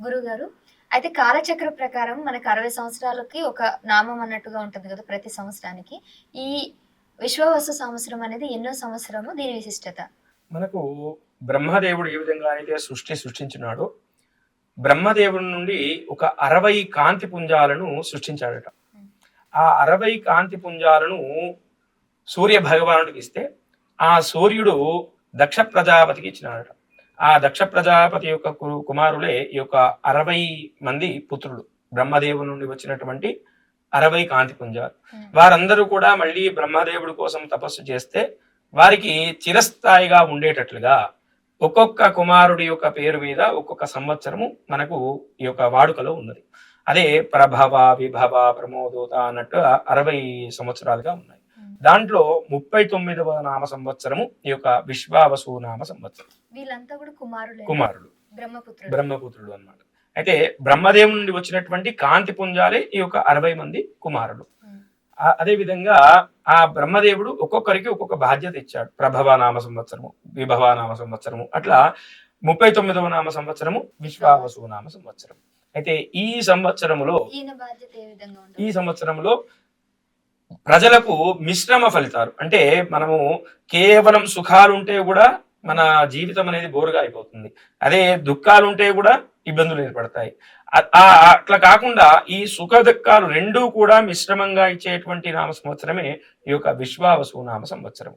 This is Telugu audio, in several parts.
గురుగారు. అయితే కాలచక్ర ప్రకారం మనకు అరవై సంవత్సరాలకి ఒక నామం అన్నట్టుగా ఉంటుంది కదా ప్రతి సంవత్సరానికి. ఈ విశ్వవస్తు సంవత్సరం అనేది ఎన్నో సంవత్సరము దీని విశిష్టత? మనకు బ్రహ్మదేవుడు ఏ విధంగా అయితే సృష్టి సృష్టించినాడో బ్రహ్మదేవుడి నుండి ఒక అరవై కాంతి పుంజాలను సృష్టించాడట. ఆ అరవై కాంతి పుంజాలను సూర్య భగవానుడికి ఇస్తే ఆ సూర్యుడు దక్ష ప్రజాపతికి ఇచ్చినాడట. ఆ దక్ష ప్రజాపతి యొక్క కుమారులే ఈ యొక్క అరవై మంది పుత్రులు. బ్రహ్మదేవుని నుండి వచ్చినటువంటి అరవై కాంతి పుంజాలు వారందరూ కూడా మళ్ళీ బ్రహ్మదేవుడి కోసం తపస్సు చేస్తే వారికి చిరస్థాయిగా ఉండేటట్లుగా ఒక్కొక్క కుమారుడి యొక్క పేరు మీద ఒక్కొక్క సంవత్సరము మనకు ఈ యొక్క వాడుకలో ఉన్నది. అదే ప్రభవ విభవ ప్రమోదోత అన్నట్టు అరవై సంవత్సరాలుగా ఉన్నాయి. దాంట్లో ముప్పై తొమ్మిదవ నామ సంవత్సరము ఈ యొక్క విశ్వావసు నామ సంవత్సరం వీళ్ళంతా కూడా కుమారులే. కుమారుడు బ్రహ్మపుత్రుడు బ్రహ్మపుత్రుడు అన్నమాట. అయితే బ్రహ్మదేవుని నుండి వచ్చినటువంటి కాంతి పుంజాలే ఈ యొక్క అరవై మంది కుమారులు. అదే విధంగా ఆ బ్రహ్మదేవుడు ఒక్కొక్కరికి ఒక్కొక్క బాధ్యత ఇచ్చాడు. ప్రభవ నామ సంవత్సరము విభవ నామ సంవత్సరము అట్లా ముప్పై తొమ్మిదవ నామ సంవత్సరము విశ్వావసు నామ సంవత్సరం అయితే ఈ సంవత్సరములో ఈ సంవత్సరంలో ప్రజలకు మిశ్రమ ఫలితాలు. అంటే మనము కేవలం సుఖాలు ఉంటే కూడా మన జీవితం అనేది బోరుగా అయిపోతుంది. అదే దుఃఖాలు ఉంటే కూడా ఇబ్బందులు ఏర్పడతాయి. ఆ- అట్లా కాకుండా ఈ సుఖ దుఃఖాలు రెండూ కూడా మిశ్రమంగా ఇచ్చేటువంటి నామ సంవత్సరమే ఈ యొక్క విశ్వావసు నామ సంవత్సరం.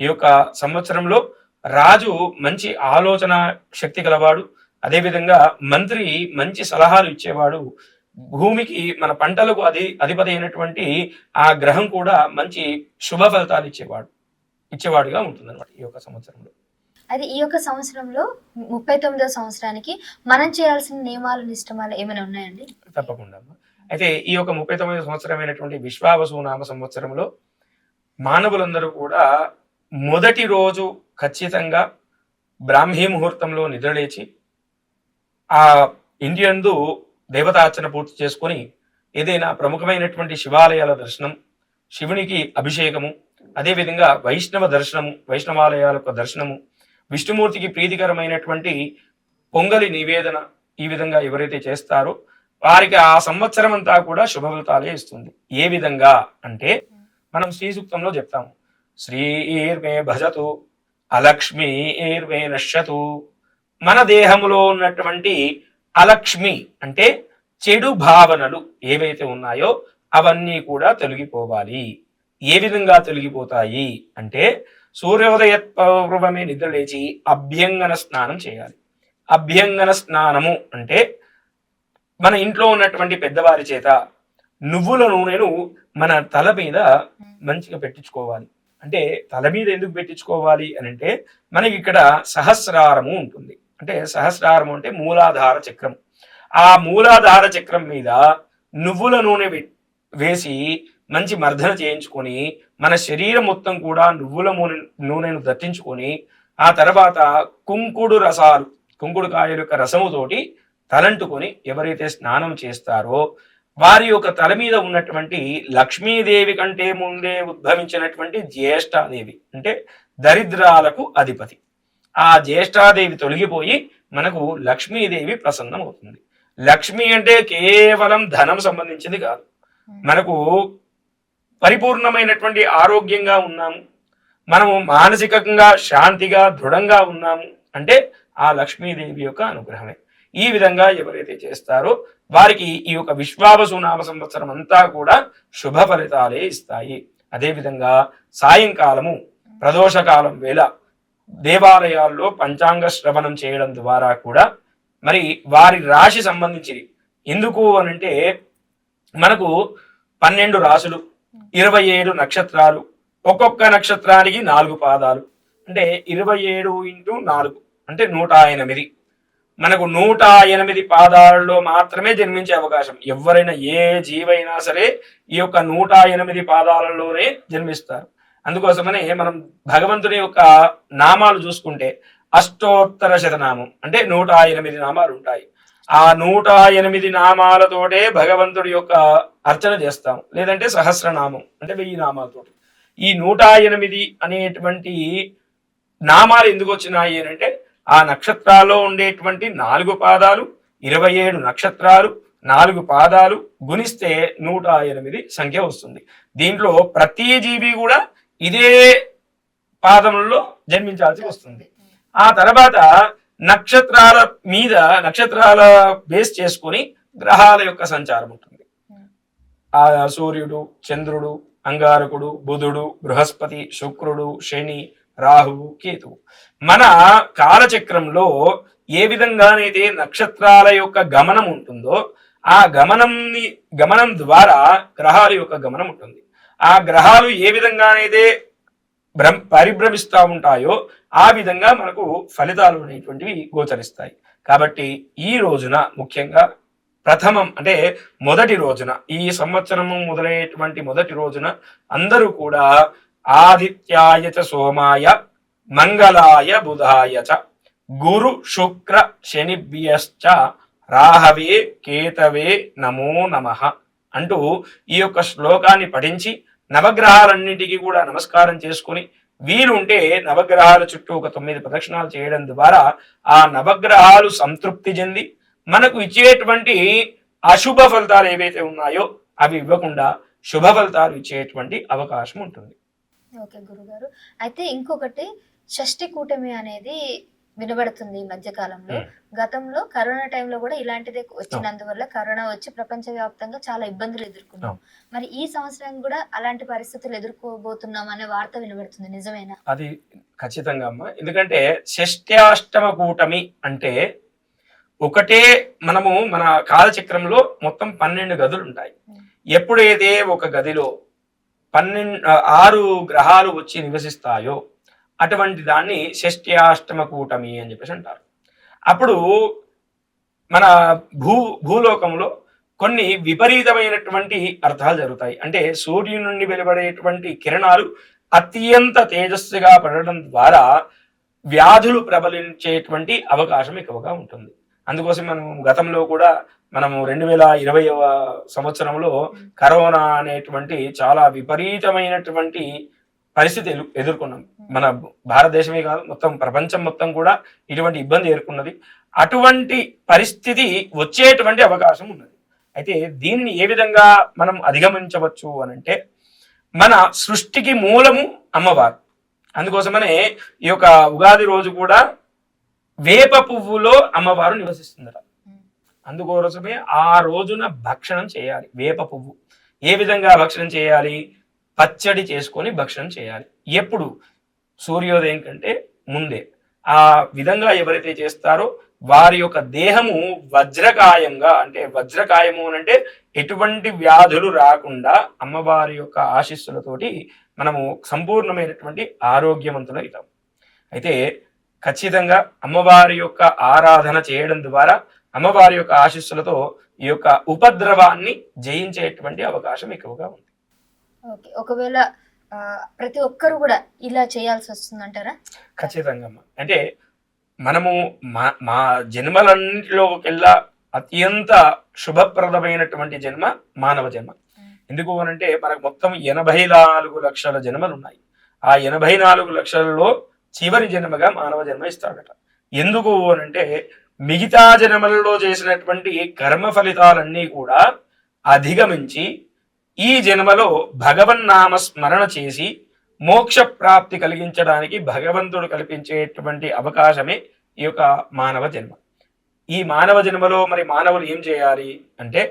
ఈ యొక్క సంవత్సరంలో రాజు మంచి ఆలోచన శక్తి గలవాడు. అదేవిధంగా మంత్రి మంచి సలహాలు ఇచ్చేవాడు. భూమికి మన పంటలకు అది అధిపతి అయినటువంటి ఆ గ్రహం కూడా మంచి శుభ ఫలితాలు ఇచ్చేవాడు ఇచ్చేవాడుగా ఉంటుంది అనమాట ఈ యొక్క సంవత్సరంలో అది ఈ యొక్క సంవత్సరంలో ముప్పై తొమ్మిదో సంవత్సరానికి మనం చేయాల్సిన నియమాలు నిష్టమాలు ఏమైనా ఉన్నాయండి తప్పకుండా. అయితే ఈ యొక్క ముప్పై తొమ్మిది సంవత్సరమైనటువంటి విశ్వావసు నామ సంవత్సరంలో మానవులందరూ కూడా మొదటి రోజు ఖచ్చితంగా బ్రాహ్మీ ముహూర్తంలో నిద్రలేచి ఆ ఇండియందు దేవతార్చన పూర్తి చేసుకొని ఏదైనా ప్రముఖమైనటువంటి శివాలయాల దర్శనం శివునికి అభిషేకము అదేవిధంగా వైష్ణవ దర్శనము వైష్ణవాలయాల యొక్క దర్శనము విష్ణుమూర్తికి ప్రీతికరమైనటువంటి పొంగలి నివేదన ఈ విధంగా ఎవరైతే చేస్తారో వారికి ఆ సంవత్సరం అంతా కూడా శుభఫలితాలే ఇస్తుంది. ఏ విధంగా అంటే మనం శ్రీ సూక్తంలో చెప్తాము. శ్రీర్మే భజతు అలక్ష్మీర్మే నశ్యతు. మన దేహంలో ఉన్నటువంటి అలక్ష్మి అంటే చెడు భావనలు ఏవైతే ఉన్నాయో అవన్నీ కూడా తొలగిపోవాలి. ఏ విధంగా తొలగిపోతాయి? అంటే సూర్యోదయ పూర్వమే నిద్ర లేచి అభ్యంగన స్నానం చేయాలి. అభ్యంగన స్నానము అంటే మన ఇంట్లో ఉన్నటువంటి పెద్దవారి చేత నువ్వుల నూనెను మన తల మీద మంచిగా పెట్టించుకోవాలి. అంటే తల మీద ఎందుకు పెట్టించుకోవాలి అని అంటే మనకి ఇక్కడ సహస్రారము ఉంటుంది. అంటే సహస్రారము అంటే మూలాధార చక్రం. ఆ మూలాధార చక్రం మీద నువ్వుల నూనె వే- వేసి మంచి మర్దన చేయించుకొని మన శరీరం మొత్తం కూడా నువ్వుల నూనె నూనెను దట్టించుకొని ఆ తర్వాత కుంకుడు రసాలు కుంకుడు కాయల యొక్క రసముతోటి తలంటుకొని ఎవరైతే స్నానం చేస్తారో వారి యొక్క తల మీద ఉన్నటువంటి లక్ష్మీదేవి కంటే ముందే ఉద్భవించినటువంటి జ్యేష్ఠాదేవి అంటే దరిద్రాలకు అధిపతి. ఆ జ్యేష్ఠాదేవి తొలగిపోయి మనకు లక్ష్మీదేవి ప్రసన్నమవుతుంది. లక్ష్మి అంటే కేవలం ధనం సంబంధించింది కాదు. మనకు పరిపూర్ణమైనటువంటి ఆరోగ్యంగా ఉన్నాము. మనము మానసికంగా శాంతిగా దృఢంగా ఉన్నాము అంటే ఆ లక్ష్మీదేవి యొక్క అనుగ్రహమే. ఈ విధంగా ఎవరైతే చేస్తారో వారికి ఈ యొక్క విశ్వావసు నామ సంవత్సరం అంతా కూడా శుభ ఫలితాలే ఇస్తాయి. అదేవిధంగా సాయంకాలము ప్రదోషకాలం వేళ దేవాలయాల్లో పంచాంగ శ్రవణం చేయడం ద్వారా కూడా మరి వారి రాశి సంబంధించింది ఎందుకు అనంటే మనకు పన్నెండు రాశులు ఇరవై ఏడు నక్షత్రాలు ఒక్కొక్క నక్షత్రానికి నాలుగు పాదాలు. అంటే ఇరవై ఏడు ఇంటూ నాలుగు అంటే నూట ఎనిమిది. మనకు నూట ఎనిమిది పాదాలలో మాత్రమే జన్మించే అవకాశం. ఎవరైనా ఏ జీవైనా సరే ఈ యొక్క నూట ఎనిమిది పాదాలలోనే జన్మిస్తారు. అందుకోసమనే మనం భగవంతుని యొక్క నామాలు చూసుకుంటే అష్టోత్తర శతనామం అంటే నూట ఎనిమిది నామాలు ఉంటాయి. ఆ నూట ఎనిమిది నామాలతోటే భగవంతుడి యొక్క అర్చన చేస్తాం. లేదంటే సహస్రనామం అంటే వెయ్యి నామాలతోటి. ఈ నూట ఎనిమిది అనేటువంటి నామాలు ఎందుకు వచ్చినాయి అంటే ఆ నక్షత్రాల్లో ఉండేటువంటి నాలుగు పాదాలు ఇరవై ఏడు నక్షత్రాలు నాలుగు పాదాలు గుణిస్తే నూట ఎనిమిది సంఖ్య వస్తుంది. దీంట్లో ప్రతి జీవి కూడా ఇదే పాదములలో జన్మించాల్సి వస్తుంది. ఆ తర్వాత నక్షత్రాల మీద నక్షత్రాల బేస్ చేసుకొని గ్రహాల యొక్క సంచారం ఉంటుంది. ఆ సూర్యుడు చంద్రుడు అంగారకుడు బుధుడు బృహస్పతి శుక్రుడు శని రాహువు కేతువు. మన కాలచక్రంలో ఏ విధంగానైతే నక్షత్రాల యొక్క గమనం ఉంటుందో ఆ గమనంని గమనం ద్వారా గ్రహాల యొక్క గమనం ఉంటుంది. ఆ గ్రహాలు ఏ విధంగానైతే భ్రమ పరిభ్రమిస్తూ ఉంటాయో ఆ విధంగా మనకు ఫలితాలు అనేటువంటివి గోచరిస్తాయి. కాబట్టి ఈ రోజున ముఖ్యంగా ప్రథమం అంటే మొదటి రోజున ఈ సంవత్సరము మొదలైనటువంటి మొదటి రోజున అందరూ కూడా ఆదిత్యాయ చ సోమాయ మంగళాయ బుధాయ చ గురు శుక్ర శనిభ్యశ్చ రాహవే కేతవే నమో నమః అంటూ ఈ యొక్క శ్లోకాన్ని పఠించి నవగ్రహాలన్నిటికీ కూడా నమస్కారం చేసుకుని వీలుంటే నవగ్రహాల చుట్టూ ఒక తొమ్మిది ప్రదక్షిణాలు చేయడం ద్వారా ఆ నవగ్రహాలు సంతృప్తి చెంది మనకు ఇచ్చేటువంటి అశుభ ఫలితాలు ఏవైతే ఉన్నాయో అవి ఇవ్వకుండా శుభ ఫలితాలు ఇచ్చేటువంటి అవకాశం ఉంటుంది. ఓకే గురుగారు. అయితే ఇంకొకటి షష్ఠి కూటమి అనేది వినబడుతుంది ఈ మధ్య కాలంలో. గతంలో కరోనా టైంలో కూడా ఇలాంటిదే వచ్చినందువల్ల కరోనా వచ్చి ప్రపంచ వ్యాప్తంగా చాలా ఇబ్బందులు ఎదుర్కొన్నాం. మరి ఈ సంవత్సరం కూడా అలాంటి పరిస్థితులు ఎదుర్కోబోతున్నాం అనే వార్త వినబడుతుంది. నిజమేనా? అది ఖచ్చితంగా అమ్మా. ఎందుకంటే షష్ట్యాష్టమ కూటమి అంటే ఒకటే మనము మన కాలచక్రంలో మొత్తం పన్నెండు గదులు ఉంటాయి. ఎప్పుడైతే ఒక గదిలో పన్నెండు ఆరు గ్రహాలు వచ్చి నివసిస్తాయో అటువంటి దాన్ని షష్ట్యాష్టమ కూటమి అని చెప్పేసి అంటారు. అప్పుడు మన భూ భూలోకంలో కొన్ని విపరీతమైనటువంటి అర్థాలు జరుగుతాయి. అంటే సూర్యుని నుండి వెలువడేటువంటి కిరణాలు అత్యంత తేజస్సుగా పడడం ద్వారా వ్యాధులు ప్రబలించేటువంటి అవకాశం ఎక్కువగా ఉంటుంది. అందుకోసం మనం గతంలో కూడా మనము రెండు వేల ఇరవైవ సంవత్సరంలో కరోనా అనేటువంటి చాలా విపరీతమైనటువంటి పరిస్థితి ఎదుర్కొన్నాం. మన భారతదేశమే కాదు మొత్తం ప్రపంచం మొత్తం కూడా ఇటువంటి ఇబ్బంది ఎదుర్కొన్నది అటువంటి పరిస్థితి వచ్చేటువంటి అవకాశం ఉన్నది. అయితే దీనిని ఏ విధంగా మనం అధిగమించవచ్చు అని అంటే మన సృష్టికి మూలము అమ్మవారు. అందుకోసమనే ఈ యొక్క ఉగాది రోజు కూడా వేప పువ్వులో అమ్మవారు నివసిస్తుందట. అందుకోసమే ఆ రోజున భక్షణం చేయాలి. వేప పువ్వు. ఏ విధంగా భక్షణం చేయాలి? పచ్చడి చేసుకొని భక్షణం చేయాలి. ఎప్పుడు? సూర్యోదయం కంటే ముందే. ఆ విధంగా ఎవరైతే చేస్తారో వారి యొక్క దేహము వజ్రకాయంగా అంటే వజ్రకాయము అని అంటే ఎటువంటి వ్యాధులు రాకుండా అమ్మవారి యొక్క ఆశీస్సులతోటి మనము సంపూర్ణమైనటువంటి ఆరోగ్యవంతులు అవుతాం. అయితే ఖచ్చితంగా అమ్మవారి యొక్క ఆరాధన చేయడం ద్వారా అమ్మవారి యొక్క ఆశీస్సులతో ఈ యొక్క ఉపద్రవాన్ని జయించేటువంటి అవకాశం ఎక్కువగా ఉంది. ఓకే. ఒకవేళ ప్రతి ఒక్కరు కూడా ఇలా చేయాల్సి వస్తుందంటారా? ఖచ్చితంగా అమ్మ. అంటే మనము మా మా జన్మలన్నింటిలోకెల్లా అత్యంత శుభప్రదమైనటువంటి జన్మ మానవ జన్మ. ఎందుకు అనంటే మనకు మొత్తం ఎనభై నాలుగు లక్షల జన్మలు ఉన్నాయి ఆ ఎనభై నాలుగు లక్షలలో చివరి జన్మగా మానవ జన్మ ఇస్తాడట. ఎందుకు అనంటే మిగతా జన్మలలో చేసినటువంటి కర్మ ఫలితాలన్నీ కూడా అధిగమించి ఈ జన్మలో భగవన్నామ స్మరణ చేసి మోక్ష ప్రాప్తి కలిగించడానికి భగవంతుడు కల్పించేటువంటి అవకాశమే ఈ యొక్క మానవ జన్మ. ఈ మానవ జన్మలో మరి మానవులు ఏం చేయాలి అంటే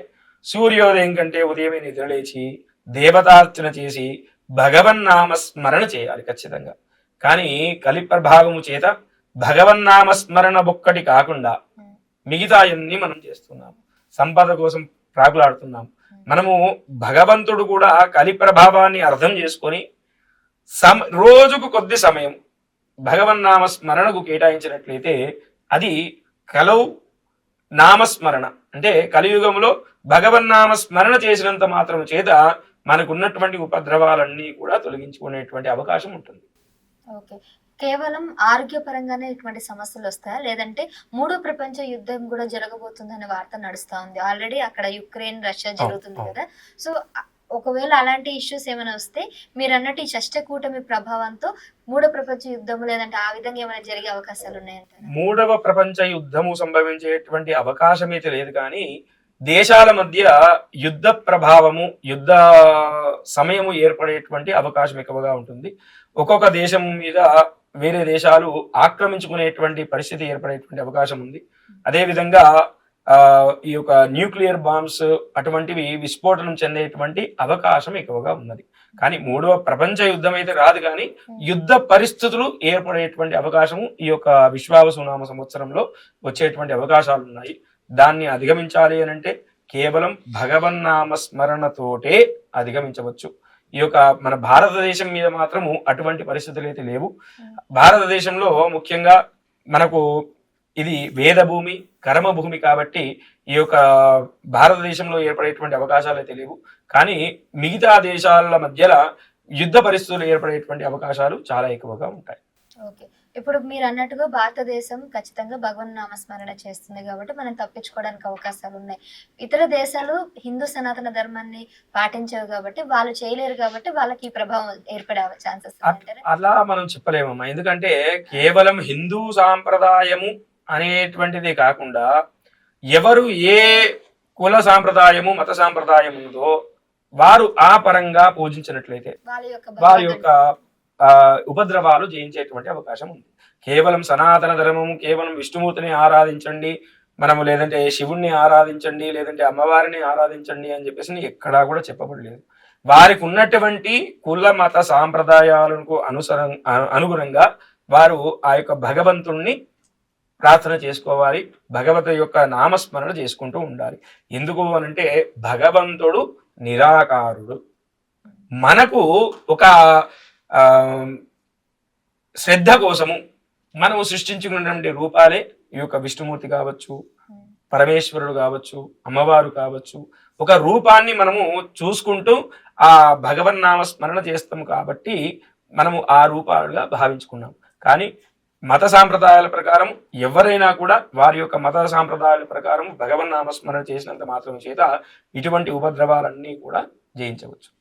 సూర్యోదయం కంటే ఉదయమే నిద్రలేచి దేవతార్చన చేసి భగవన్నామ స్మరణ చేయాలి ఖచ్చితంగా. కానీ కలి ప్రభావము చేత భగవన్నామ స్మరణ ఒక్కటి కాకుండా మిగతా అన్ని మనం చేస్తున్నాం. సంపద కోసం ప్రాకులాడుతున్నాం. మనము భగవంతుడు కూడా కలి ప్రభావాన్ని అర్థం చేసుకొని సమ రోజుకు కొద్ది సమయం భగవన్నామ స్మరణకు కేటాయించినట్లయితే అది కలవు నామస్మరణ. అంటే కలియుగంలో భగవన్నామ స్మరణ చేసినంత మాత్రం చేత మనకున్నటువంటి ఉపద్రవాలన్నీ కూడా తొలగించుకునేటువంటి అవకాశం ఉంటుంది. ఓకే. కేవలం ఆరోగ్యపరంగానే ఇటువంటి సమస్యలు వస్తాయా? లేదంటే మూడో ప్రపంచ యుద్ధం కూడా జరగబోతుందనే వార్త నడుస్తా ఉంది. ఆల్రెడీ అక్కడ యుక్రెయిన్ రష్యా జరుగుతుంది. కదా? సో ఒకవేళ అలాంటి ఇష్యూస్ ఏమైనా వస్తే మీరు అన్నట్టు ఈ షష్టకూటమి ప్రభావంతో మూడో ప్రపంచ యుద్ధము లేదంటే ఆ విధంగా ఏమైనా జరిగే అవకాశాలు ఉన్నాయంటారా? మూడవ ప్రపంచ యుద్ధము సంభవించేటువంటి అవకాశం అయితే లేదు కానీ దేశాల మధ్య యుద్ధ ప్రభావము యుద్ధ సమయము ఏర్పడేటువంటి అవకాశం ఎక్కువగా ఉంటుంది. ఒక్కొక్క దేశం మీద వేరే దేశాలు ఆక్రమించుకునేటువంటి పరిస్థితి ఏర్పడేటువంటి అవకాశం ఉంది. అదేవిధంగా ఈ యొక్క న్యూక్లియర్ బాంబ్స్ అటువంటివి విస్ఫోటనం చెందేటువంటి అవకాశం ఎక్కువగా ఉన్నది. కానీ మూడవ ప్రపంచ యుద్ధం అయితే రాదు కానీ యుద్ధ పరిస్థితులు ఏర్పడేటువంటి అవకాశము ఈ యొక్క విశ్వావసునామ సంవత్సరంలో వచ్చేటువంటి అవకాశాలు ఉన్నాయి. దాన్ని అధిగమించాలి అని అంటే కేవలం భగవన్నామ స్మరణతోటే అధిగమించవచ్చు. ఈ యొక్క మన భారతదేశం మీద మాత్రము అటువంటి పరిస్థితులు అయితే లేవు భారతదేశంలో ముఖ్యంగా మనకు ఇది వేద భూమి కర్మ భూమి కాబట్టి ఈ యొక్క భారతదేశంలో ఏర్పడేటువంటి అవకాశాలు అయితే లేవు. కానీ మిగతా దేశాల మధ్యలో యుద్ధ పరిస్థితులు ఏర్పడేటువంటి అవకాశాలు చాలా ఎక్కువగా ఉంటాయి. ఓకే. ఇప్పుడు మీరు అన్నట్టుగా భారతదేశం ఖచ్చితంగా భగవన్ నామస్మరణ చేస్తుంది కాబట్టి మనం తప్పించుకోవడానికి అవకాశాలు ఉన్నాయి. ఇతర దేశాలు హిందూ సనాతన ధర్మాన్ని పాటించవు కాబట్టి వాళ్ళు చేయలేరు కాబట్టి వాళ్ళకి ఈ ప్రభావం ఏర్పడే ఛాన్సెస్ అలా మనం చెప్పలేమమ్మా. ఎందుకంటే కేవలం హిందూ సాంప్రదాయము అనేటువంటిది కాకుండా ఎవరు ఏ కుల సాంప్రదాయము మత సాంప్రదాయం ఉందో వారు ఆ పరంగా పూజించినట్లయితే వారి యొక్క ఉపద్రవాలు జయించేటువంటి అవకాశం ఉంది. కేవలం సనాతన ధర్మము కేవలం విష్ణుమూర్తిని ఆరాధించండి మనము లేదంటే శివుణ్ణి ఆరాధించండి లేదంటే అమ్మవారిని ఆరాధించండి అని చెప్పేసి ఎక్కడా కూడా చెప్పబడలేదు. వారికి ఉన్నటువంటి కుల మత సాంప్రదాయాలకు అనుసరం అనుగుణంగా వారు ఆ యొక్క భగవంతుణ్ణి ప్రార్థన చేసుకోవాలి భగవత యొక్క నామస్మరణ చేసుకుంటూ ఉండాలి. ఎందుకు అనంటే భగవంతుడు నిరాకారుడు. మనకు ఒక శ్రద్ధ కోసము మనము సృష్టించుకున్నటువంటి రూపాలే ఈ యొక్క విష్ణుమూర్తి కావచ్చు పరమేశ్వరుడు కావచ్చు అమ్మవారు కావచ్చు. ఒక రూపాన్ని మనము చూసుకుంటూ ఆ భగవన్నామ స్మరణ చేస్తాము కాబట్టి మనము ఆ రూపాలుగా భావించుకున్నాం. కానీ మత సాంప్రదాయాల ప్రకారం ఎవరైనా కూడా వారి యొక్క మత సాంప్రదాయాల ప్రకారం భగవన్నామ నామస్మరణ చేసినంత మాత్రం చేత ఇటువంటి ఉపద్రవాలన్నీ కూడా జయించవచ్చు.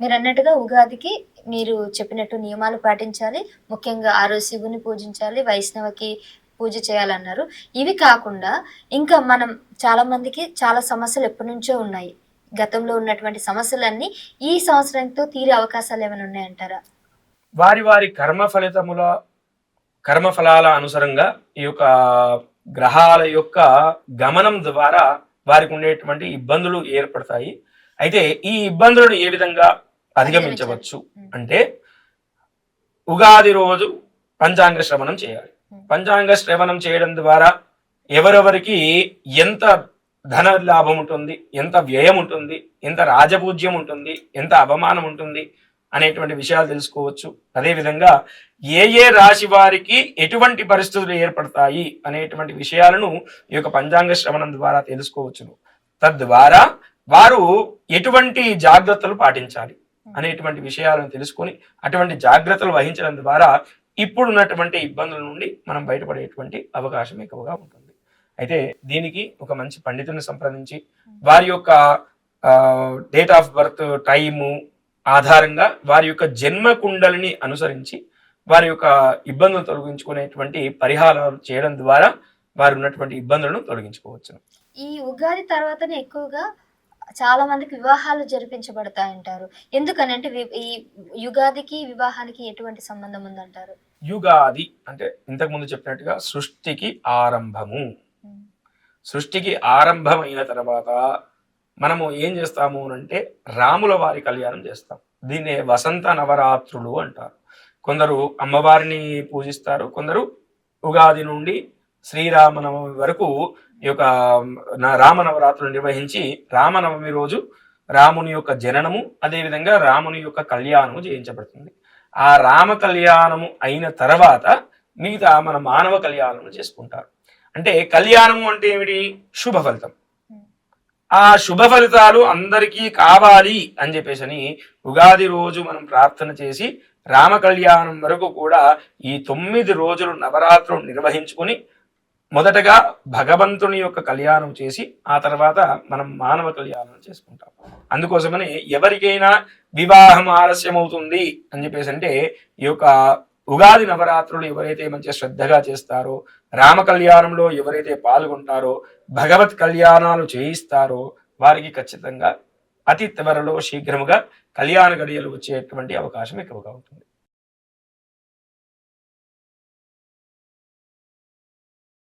మీరు అన్నట్టుగా ఉగాదికి మీరు చెప్పినట్టు నియమాలు పాటించాలి. ముఖ్యంగా ఆ రోజు శివుని పూజించాలి వైష్ణవకి పూజ చేయాలన్నారు. ఇవి కాకుండా ఇంకా మనం చాలా మందికి చాలా సమస్యలు ఎప్పటి నుంచో ఉన్నాయి. గతంలో ఉన్నటువంటి సమస్యలన్నీ ఈ సంవత్సరంతో తీరే అవకాశాలు ఏమైనా ఉన్నాయంటారా? వారి వారి కర్మ ఫలితముల కర్మ ఫలాల అనుసరంగా ఈ యొక్క గ్రహాల యొక్క గమనం ద్వారా వారికి ఉండేటువంటి ఇబ్బందులు ఏర్పడతాయి. అయితే ఈ ఇబ్బందులను ఏ విధంగా అధిగమించవచ్చు. అంటే ఉగాది రోజు పంచాంగ శ్రవణం చేయాలి. పంచాంగ శ్రవణం చేయడం ద్వారా ఎవరెవరికి ఎంత ధన లాభం ఉంటుంది ఎంత వ్యయం ఉంటుంది ఎంత రాజపూజ్యం ఉంటుంది ఎంత అవమానం ఉంటుంది అనేటువంటి విషయాలు తెలుసుకోవచ్చు. అదేవిధంగా ఏ ఏ రాశి వారికి ఎటువంటి పరిస్థితులు ఏర్పడతాయి అనేటువంటి విషయాలను ఈ యొక్క పంచాంగ శ్రవణం ద్వారా తెలుసుకోవచ్చును. తద్వారా వారు ఎటువంటి జాగ్రత్తలు పాటించాలి. అనేటువంటి విషయాలను తెలుసుకొని అటువంటి జాగ్రత్తలు వహించడం ద్వారా ఇప్పుడున్నటువంటి ఇబ్బందుల నుండి మనం బయటపడేటువంటి అవకాశం ఎక్కువగా ఉంటుంది. అయితే దీనికి ఒక మంచి పండితుని సంప్రదించి వారి యొక్క డేట్ ఆఫ్ బర్త్ టైము ఆధారంగా వారి యొక్క జన్మ కుండలిని అనుసరించి వారి యొక్క ఇబ్బందులు తొలగించుకునేటువంటి పరిహారాలు చేయడం ద్వారా వారు ఉన్నటువంటి ఇబ్బందులను తొలగించుకోవచ్చు. ఈ ఉగాది తర్వాతనే ఎక్కువగా చాలా మందికి వివాహాలు జరిపించబడతాయంటారు. ఎందుకనంటే వి- ఈ యుగాదికి వివాహానికి ఎటువంటి సంబంధం ఉందంటారు? యుగాది అంటే ఇంతకు ముందు చెప్పినట్టుగా సృష్టికి ఆరంభము. సృష్టికి ఆరంభమైన తర్వాత మనము ఏం చేస్తాము అంటే రాముల వారి కళ్యాణం చేస్తాం. దీన్నే వసంత నవరాత్రులు అంటారు. కొందరు అమ్మవారిని పూజిస్తారు కొందరు ఉగాది నుండి శ్రీరామనవమి వరకు ఈ యొక్క రామనవరాత్రులు నిర్వహించి రామనవమి రోజు రాముని యొక్క జననము అదేవిధంగా రాముని యొక్క కళ్యాణము చేయించబడుతుంది. ఆ రామ కళ్యాణము అయిన తర్వాత మిగతా మన మానవ కళ్యాణము చేసుకుంటారు. అంటే కళ్యాణము అంటే ఏమిటి? శుభ ఫలితం. ఆ శుభ ఫలితాలు అందరికీ కావాలి అని చెప్పేసి ఉగాది రోజు మనం ప్రార్థన చేసి రామ కళ్యాణం వరకు కూడా ఈ తొమ్మిది రోజులు నవరాత్రులు నిర్వహించుకొని మొదటగా భగవంతుని యొక్క కళ్యాణం చేసి ఆ తర్వాత మనం మానవ కళ్యాణం చేసుకుంటాం. అందుకోసమని ఎవరికైనా వివాహం ఆలస్యం అవుతుంది అని చెప్పేసి అంటే ఈ యొక్క ఉగాది నవరాత్రులు ఎవరైతే మంచిగా శ్రద్ధగా చేస్తారో రామ కళ్యాణంలో ఎవరైతే పాల్గొంటారో భగవత్ కళ్యాణాలు చేయిస్తారో వారికి ఖచ్చితంగా అతి త్వరలో శీఘ్రముగా కళ్యాణ గడియలు వచ్చేటువంటి అవకాశం ఎక్కువగా ఉంటుంది.